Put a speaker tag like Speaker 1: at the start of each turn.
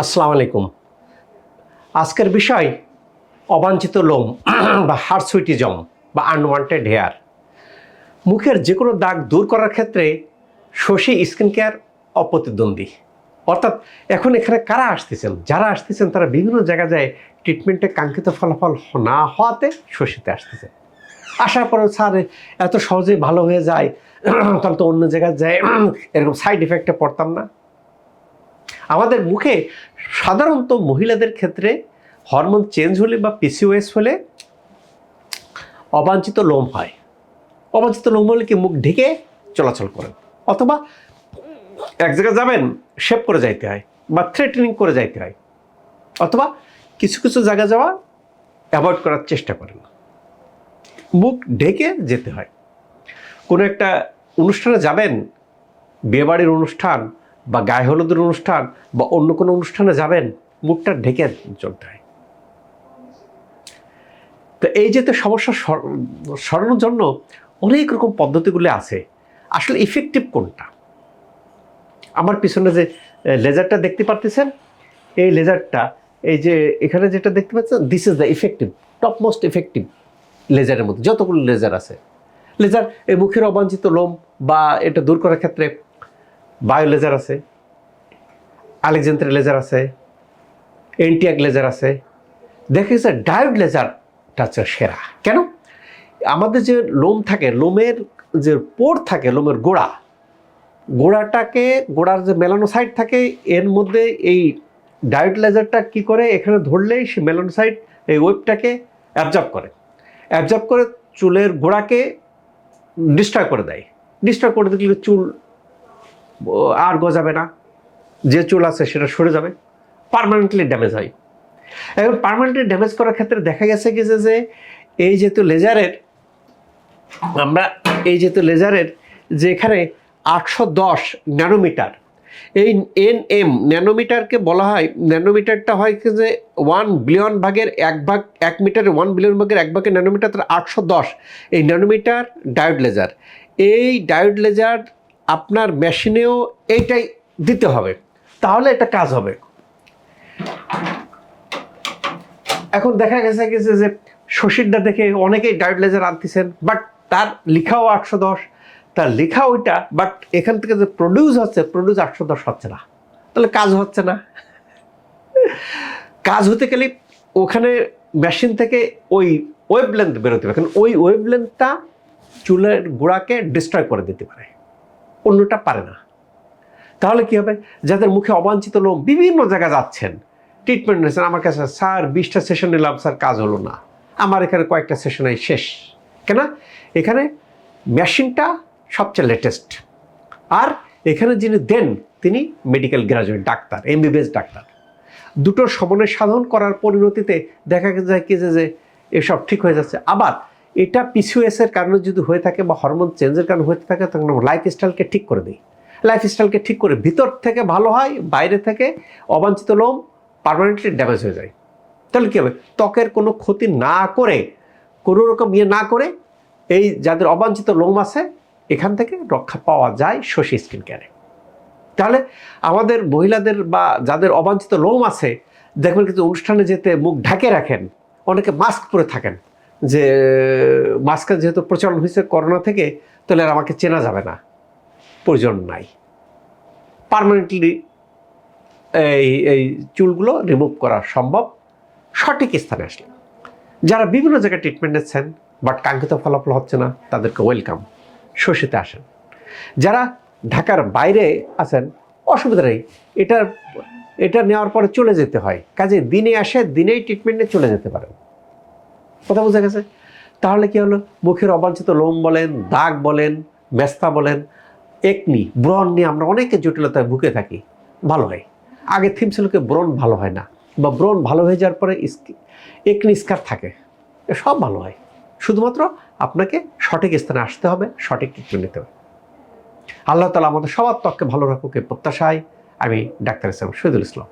Speaker 1: আসসালামু আলাইকুম। আজকের বিষয়, অবাঞ্ছিত লোম বা হার্সুইটিজম বা আনওয়ান্টেড হেয়ার। মুখের যে কোনো দাগ দূর করার ক্ষেত্রে শশী স্কিন কেয়ার অপ্রতিদ্বন্দ্বী। অর্থাৎ এখন এখানে কারা আসতেছেন? যারা আসতেছেন, তারা বিভিন্ন জায়গা যায় ট্রিটমেন্টে কাঙ্ক্ষিত ফলাফল না হওয়াতে শশীতে আসতেছে। আসার পরে স্যার, এত সহজেই ভালো হয়ে যায়, তাহলে তো অন্য জায়গায় যায়, এরকম সাইড ইফেক্টে পড়তাম না। আমাদের মুখে সাধারণত মহিলাদের ক্ষেত্রে হরমোন চেঞ্জ হলে বা পিসিওএস হলে অবাঞ্ছিত লোম হয়। অবাঞ্ছিত লোম হলে কি মুখ ঢেকে চলাচল করেন অথবা এক জায়গায় যাবেন শেপ করে যাইতে হয় বা থ্রেটেনিং করে যাইতে হয়। অথবা কিছু কিছু জায়গা যাওয়া অ্যাভয়েড করার চেষ্টা করেন। মুখ ঢেকে যেতে হয়। কোনো একটা অনুষ্ঠানে যাবেন, বিয়েবাড়ির অনুষ্ঠান বা গায়ে হলুদের অনুষ্ঠান বা অন্য কোনো অনুষ্ঠানে যাবেন, মুখটা ঢেকে চলতে হয় তো এই যে তো সমস্যা সর- সরানোর জন্য অনেক রকম পদ্ধতিগুলি আছে। আসলে ইফেক্টিভ কোনটা? আমার পিছনে যে লেজারটা দেখতে পারতেছেন? এই লেজারটা এই যে এখানে যেটা দেখতে পাচ্ছেন this is the effective top most effective লেজারের মধ্যে, যতগুলো লেজার আছে। লেজার এই মুখের অবাঞ্ছিত লোম বা এটা দূর করার ক্ষেত্রে বায়ো লেজার আছে, আলেকজেন্দ্রের লেজার আছে এনটিয়াক লেজার আছে। দেখে গেছে ডায়োড লেজারটা হচ্ছে সেরা। কেন? আমাদের যে লোম থাকে, লোমের যে পোর থাকে, লোমের গোড়া, গোড়াটাকে, গোড়ার যে মেলানোসাইট থাকে, এর মধ্যে এই ডায়োড লেজারটা কি করে? এখানে ধরলেই সে মেলানোসাইট এই ওয়েবটাকে অ্যাবজর্ব করে। অ্যাবজর্ব করে চুলের গোড়াকে ডিস্ট্রয় করে দেয়। ডিস্ট্রয় করে দিলে চুল আর গজাবে না। যে চুল আছে সেটা সরে যাবে। পার্মানেন্টলি ড্যামেজ হয়। এখন পার্মানেন্টলি ড্যামেজ করার ক্ষেত্রে দেখা গেছে কি যে যে এই যেহেতু লেজারের আমরা এই যেহেতু লেজারের যে এখানে আটশো দশ ন্যানোমিটার এই এন এম ন্যানোমিটারকে বলা হয় ন্যানোমিটারটা হয় কি যে ওয়ান বিলিয়ন ভাগের এক ভাগ, এক মিটারে ওয়ান বিলিয়ন ভাগের এক ভাগের ন্যানোমিটার তার আটশো দশ। এই ন্যানোমিটার ডায়োড লেজার এই ডায়োড লেজার আপনার মেশিনেও এইটাই দিতে হবে। তাহলে এটা কাজ হবে। এখন দেখা গেছে কি যে- শশীরটা দেখে অনেকেই ডায়োড লেজার আনতেছেন বাট তার লেখাও আটশো দশ, তার লেখা ওইটা বাট এখান থেকে যে প্রডিউস হচ্ছে প্রডিউস আটশো দশ হচ্ছে না। তাহলে কাজ হচ্ছে না। কাজ হতে গেলে ওখানে মেশিন থেকে ওই ওয়েব লেন্থ বেরোতে হবে, কারণ ওই ওয়েব লেন্থটা চুলের গোড়াকে ডিস্ট্রয় করে দিতে পারে। অন্যটা পারে না। তাহলে কি হবে? যাদের মুখে অবাঞ্ছিত লোম বিভিন্ন জায়গায় যাচ্ছেন ট্রিটমেন্ট নিয়েছেন, আমার কাছে, স্যার, বিশটা সেশন নিলাম, স্যার, কাজ হলো না। আমার এখানে কয়েকটা সেশনে শেষ। কেন? এখানে মেশিনটা সবচেয়ে লেটেস্ট আর এখানে যিনি দেন, তিনি medical graduate doctor MBBS doctor. দুটো সমন্বয় সাধন করার পরিণতিতে দেখা যায় কি যে এসব ঠিক হয়ে যাচ্ছে। আবার এটা পিসিওএস এর কারণে যদি হয়ে থাকে বা হরমোন চেঞ্জের কারণে হয়ে থাকে, তখন লাইফ স্টাইলকে ঠিক করে দিই। লাইফ স্টাইলকে ঠিক করে ভিতর থেকে ভালো হয়, বাইরে থেকে অবাঞ্ছিত লোম পারমানেন্টলি ড্যামেজ হয়ে যায়। তাহলে কী হবে? ত্বকের কোনো ক্ষতি না করে, কোনো রকম ইয়ে না করে এই যাদের অবাঞ্ছিত লোম আছে, এখান থেকে রক্ষা পাওয়া যায় শশী স্কিন কেয়ারে তাহলে আমাদের মহিলাদের বা যাদের অবাঞ্ছিত লোম আছে, দেখবেন কিন্তু অনুষ্ঠানে যেতে মুখ ঢাকে রাখেন, অনেকে মাস্ক পরে থাকেন। যে মাস্কের যেহেতু প্রচলন হয়েছে করোনা থেকে, তাহলে আর আমাকে চেনা যাবে না। প্রয়োজন নাই। পার্মানেন্টলি এই এই চুলগুলো রিমুভ করা সম্ভব। সঠিক স্থানে আসলে। যারা বিভিন্ন জায়গায় ট্রিটমেন্ট নিচ্ছেন বাট কাঙ্ক্ষিত ফলাফল হচ্ছে না, তাদেরকে ওয়েলকাম শশীতে আসেন। যারা ঢাকার বাইরে আছেন, অসুবিধা নেই। এটা এটা নেওয়ার পরে চলে যেতে হয়। কাজে দিনে আসে, দিনেই ট্রিটমেন্টে চলে যেতে পারেন। কথা বোঝা গেছে? তাহলে কি হলো? মুখের অবাঞ্ছিত লোম বলেন, দাগ বলেন মেস্তা বলেন, একনি, ব্রণ নিয়ে আমরা অনেকে জটিলতায় ভুগে থাকি। ভালো হয়। আগে থিম ছিল কি, ব্রণ ভালো হয় না। বা ব্রণ ভালো হয়ে যাওয়ার পরে একনি স্কার থাকে। সব ভালো হয়। শুধুমাত্র আপনাকে সঠিক স্থানে আসতে হবে, সঠিক ট্রিটমেন্ট নিতে হবে। আল্লাহ তালা আমাদের সবার ত্বককে ভালো রাখুক প্রত্যাশায় আমি ডাক্তার ইসলাম শহীদুল ইসলাম।